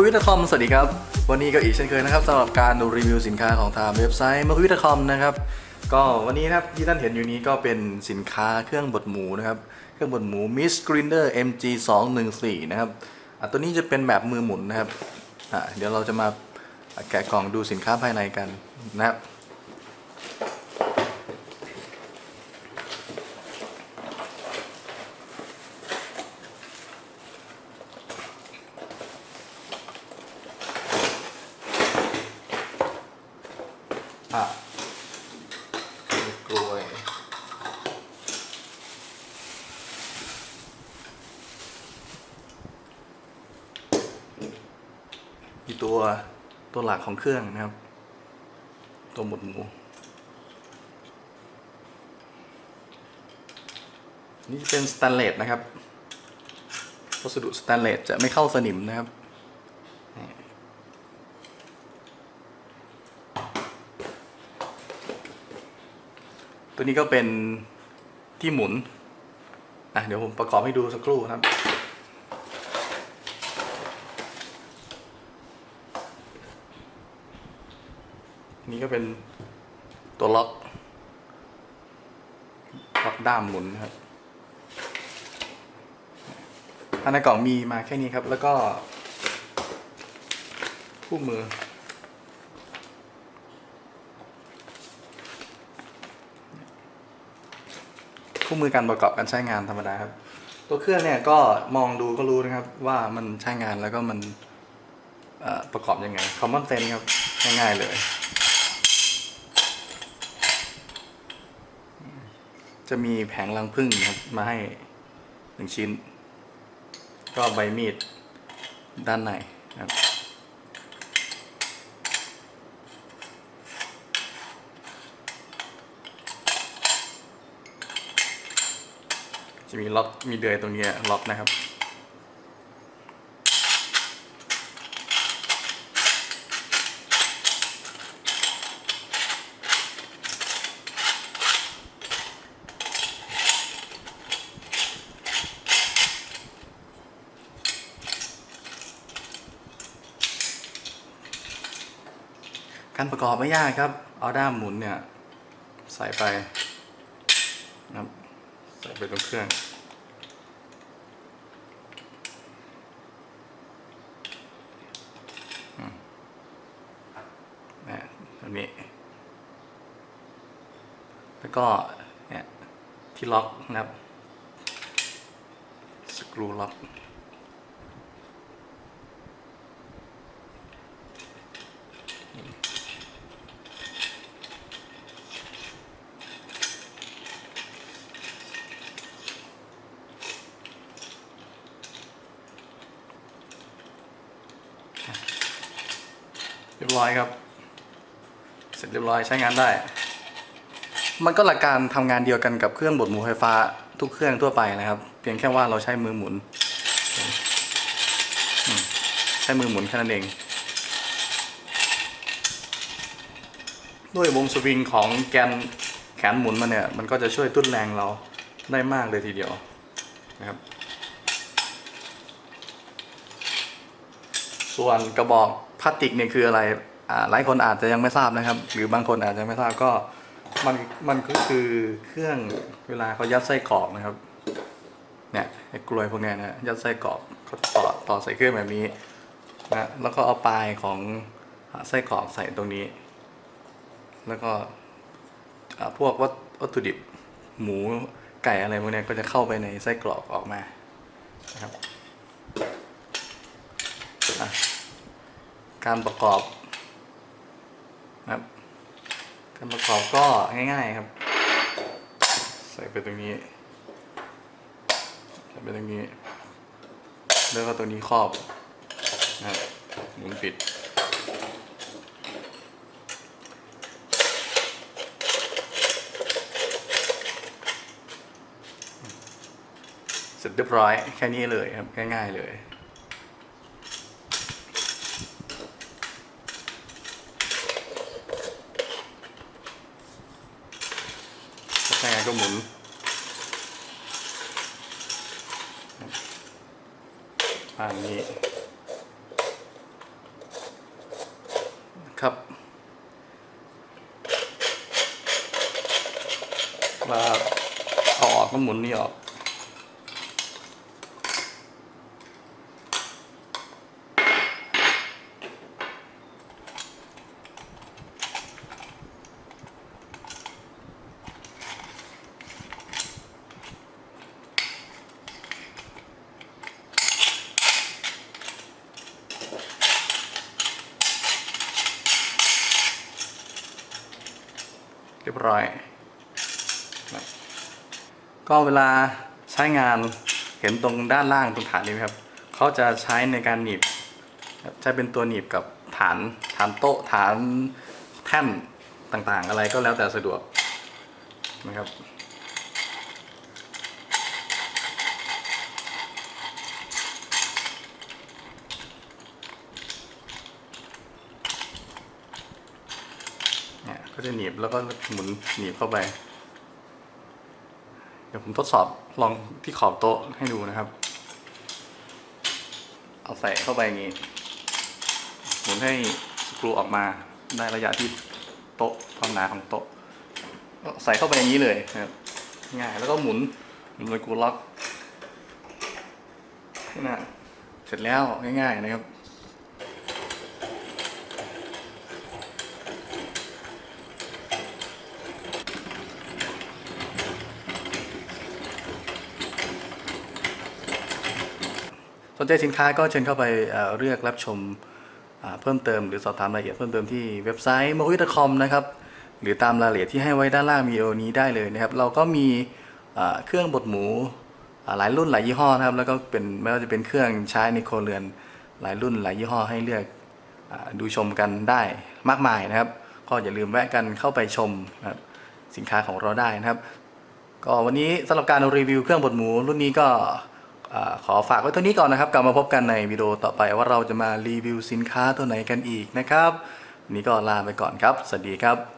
คุยวิทยคอมสวัสดีครับ วันนี้ก็อีกเช่นเคยนะครับสำหรับการรีวิวสินค้าของทางเว็บไซต์มาคุยวิทยคอมนะครับ ก็วันนี้นะครับที่ท่านเห็นอยู่นี้ก็เป็นสินค้าเครื่องบดหมูนะครับ เครื่องบดหมู Miss Grinder MG 2 1 4นะครับตัวนี้จะเป็นแบบมือหมุนนะครับเดี๋ยวเราจะมาแกะกล่องดูสินค้าภายในกันนะครับ กล้วยมีตัวตัวหลักของเครื่องนะครับ ตัวหมดหมู นี่เป็นสแตนเลสนะครับ วัสดุสแตนเลสจะไม่เข้าสนิมนะครับ ตัวนี้ก็เป็นที่หมุนอะเดี๋ยวผมประกอบให้ดูสักครู่ครับ นี่ก็เป็นตัวล็อกล็อกด้ามหมุนนะครับอันในกล่องมีมาแค่นี้ครับ แล้วก็คู่มือ คู่มือการประกอบการใช้งานธรรมดาครับ ตัวเครื่องเนี่ยก็มองดูก็รู้นะครับว่ามันใช้งานแล้วก็มันประกอบยังไง common sense ครับง่ายๆเลยจะมีแผงรังผึ้งครับมาให้หนึ่งชิ้น ก็ใบมีดด้านในครับ มีล็อกมีเดือยตรงนี้ล็อกนะครับ การประกอบไม่ยากครับ เอาด้ามหมุนเนี่ย ใส่ไปนะครับใส่ไปตรงเครื่อง อืมนะแบบนี้ แล้วก็เนี่ยที่ล็อกนะครับสกรูล็อกเรียบร้อยครับ เสร็จเรียบร้อยใช้งานได้ มันก็หลักการทำงานเดียวกันกับเครื่องบดหมูไฟฟ้าทุกเครื่องทั่วไปนะครับ เพียงแค่ว่าเราใช้มือหมุน ใช้มือหมุนแค่นั้นเอง ด้วยวงสวิงของแกนแขนหมุนมันเนี่ย มันก็จะช่วยตุ้นแรงเราได้มากเลยทีเดียวนะครับ ส่วนกระบอกพลาสติกเนี่ยคืออะไรหลายคนอาจจะยังไม่ทราบนะครับ หรือบางคนอาจจะไม่ทราบก็ มันมันก็คือเครื่องเวลาเขายัดไส้กรอกนะครับ เนี่ยไอ้กลวยพวกเนี้ยนะยัดไส้กรอกเขาต่อต่อใส่เครื่องแบบนี้นะแล้วก็เอาปลายของไส้กรอกใส่ตรงนี้ แล้วก็พวกวัตตถุดิบหมูไก่อะไรพวกเนี้ยก็จะเข้าไปในไส้กรอกออกมานะครับการประกอบนะครับ การประกอบก็ง่ายๆครับ ใส่ไปตรงนี้ใส่ไปตรงนี้ แล้วก็ตรงนี้ครอบนะหมุนปิดเสร็จเรียบร้อยแค่นี้เลยครับง่ายๆเลย แช่ก็หมุนข้านี้ครับมาเอาออกก็หมุนนี่ออก รียบร้อย ก็เวลาใช้งานเห็นตรงด้านล่างตรงฐานนี้ไหมครับเขาจะใช้ในการหนีบครับใช้เป็นตัวหนีบกับฐานฐานโต๊ะฐานแท่นต่างๆ อะไรก็แล้วแต่สะดวกนะครับ ก็จะหนีบแล้วก็หมุนหนีบเข้าไป เดี๋ยวผมทดสอบลองที่ขอบโต๊ะให้ดูนะครับ เอาใส่เข้าไปอย่างนี้ หมุนให้สกรูออกมาได้ระยะที่โต๊ะความหนาของโต๊ะใส่เข้าไปอย่างนี้เลยนะครับง่ายแล้วก็หมุนหมุนเลยกูล็อกให้หนะเสร็จแล้วง่ายๆนะครับ สนใจสินค้าก็เชิญเข้าไปเลือกรับชมเพิ่มเติมหรือสอบถามรายละเอียดเพิ่มเติมที่เว็บไซต์ m o v i t c o m นะครับหรือตามรายละเอียดที่ให้ไว้ด้านล่างวิดีโอนี้ได้เลยนะครับ เราก็มีเครื่องบดหมูหลายรุ่นหลายยี่ห้อนะครับ แล้วก็เป็นไม่ว่าจะเป็นเครื่องใช้ในครัวเรือนหลายรุ่นหลายยี่ห้อให้เลือกอดูชมกันได้มากมายนะครับ ก็อย่าลืมแวะกันเข้าไปชมนะสินค้าของเราได้นะครับ ก็วันนี้สำหรับการรีวิวเครื่องบดหมูรุ่นนี้ก็ ขอฝากไว้เท่านี้ก่อนนะครับ กลับมาพบกันในวิดีโอต่อไปว่าเราจะมารีวิวสินค้าตัวไหนกันอีกนะครับ นี่ก็ลาไปก่อนครับ สวัสดีครับ